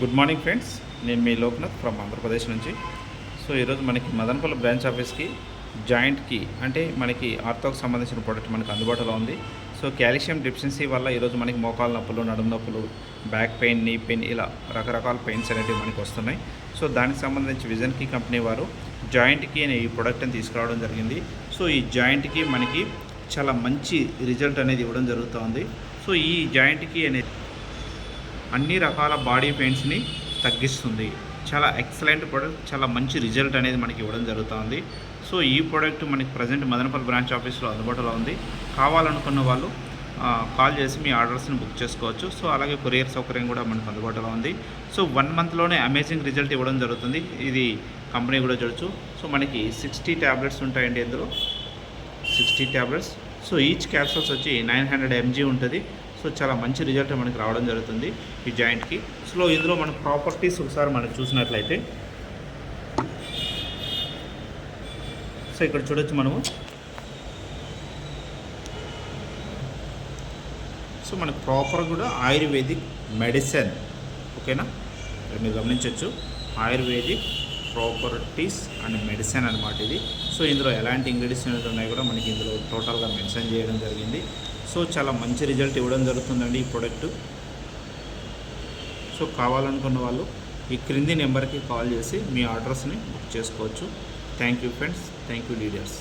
Good morning friends నేను మీ Loknath from Andhra Pradesh నుంచి. So ఈరోజు మనకి మదనపల్లి బ్రాంచ్ ఆఫీస్కి జాయింట్కి అంటే మనకి ఆర్థోకి సంబంధించిన ప్రోడక్ట్ మనకి అందుబాటులో ఉంది. సో కాల్షియం డిఫిషియన్సీ వల్ల ఈరోజు మనకి మోకాల నొప్పులు నడుము నొప్పులు బ్యాక్ పెయిన్ నీ పెయిన్ ఇలా రకరకాల పెయిన్స్ అనేవి మనకి వస్తున్నాయి. సో దానికి సంబంధించి విజన్కి కంపెనీ వారు జాయింట్కి అనే ఈ ప్రోడక్ట్ని తీసుకురావడం జరిగింది. సో ఈ జాయింట్కి మనకి చాలా మంచి రిజల్ట్ అనేది ఇవ్వడం జరుగుతుంది. సో ఈ జాయింట్కి అనేది అన్ని రకాల బాడీ పెయిన్స్ని తగ్గిస్తుంది. చాలా ఎక్సలెంట్ ప్రోడక్ట్ చాలా మంచి రిజల్ట్ అనేది మనకి ఇవ్వడం జరుగుతుంది. సో ఈ ప్రోడక్ట్ మనకి ప్రజెంట్ మదనపల్లి బ్రాంచ్ ఆఫీస్లో అందుబాటులో ఉంది. కావాలనుకున్న వాళ్ళు కాల్ చేసి మీ ఆర్డర్స్ని బుక్ చేసుకోవచ్చు. సో అలాగే కొరియర్ సౌకర్యం కూడా మనకు అందుబాటులో ఉంది. సో వన్ మంత్లోనే అమేజింగ్ రిజల్ట్ ఇవ్వడం జరుగుతుంది. ఇది కంపెనీ కూడా చూడొచ్చు. సో మనకి సిక్స్టీ ట్యాబ్లెట్స్ ఉంటాయండి ఇందులో. Sixty tablets so each capsules వచ్చి నైన్ హండ్రెడ్ ఎంజీ ఉంటుంది. సో చాలా మంచి రిజల్ట్ మనకి రావడం జరుగుతుంది ఈ జాయింట్కి సో ఇందులో మన ప్రాపర్టీస్ ఒకసారి మనం చూసినట్లయితే. సో ఇక్కడ చూడొచ్చు మనము. సో మనకు ప్రాపర్ కూడా ఆయుర్వేదిక్ మెడిసిన్ ఓకేనా ఇక్కడ మీరు గమనించవచ్చు ఆయుర్వేదిక్ ప్రాపర్టీస్ అండ్ మెడిసిన్ అనమాట ఇది. సో ఇందులో ఎలాంటి ఇంగ్రీడియంట్స్ ఉన్నాయి కూడా మనకి ఇందులో టోటల్గా మెన్షన్ చేయడం జరిగింది. సో చాలా మంచి రిజల్ట్ ఇవ్వడం జరుగుతుందండి ఈ ప్రోడక్ట్ సో కావాలనుకున్న వాళ్ళు ఈ క్రింది నెంబర్కి కాల్ చేసి మీ ఆర్డర్స్ని బుక్ చేసుకోవచ్చు. Thank you friends thank you leaders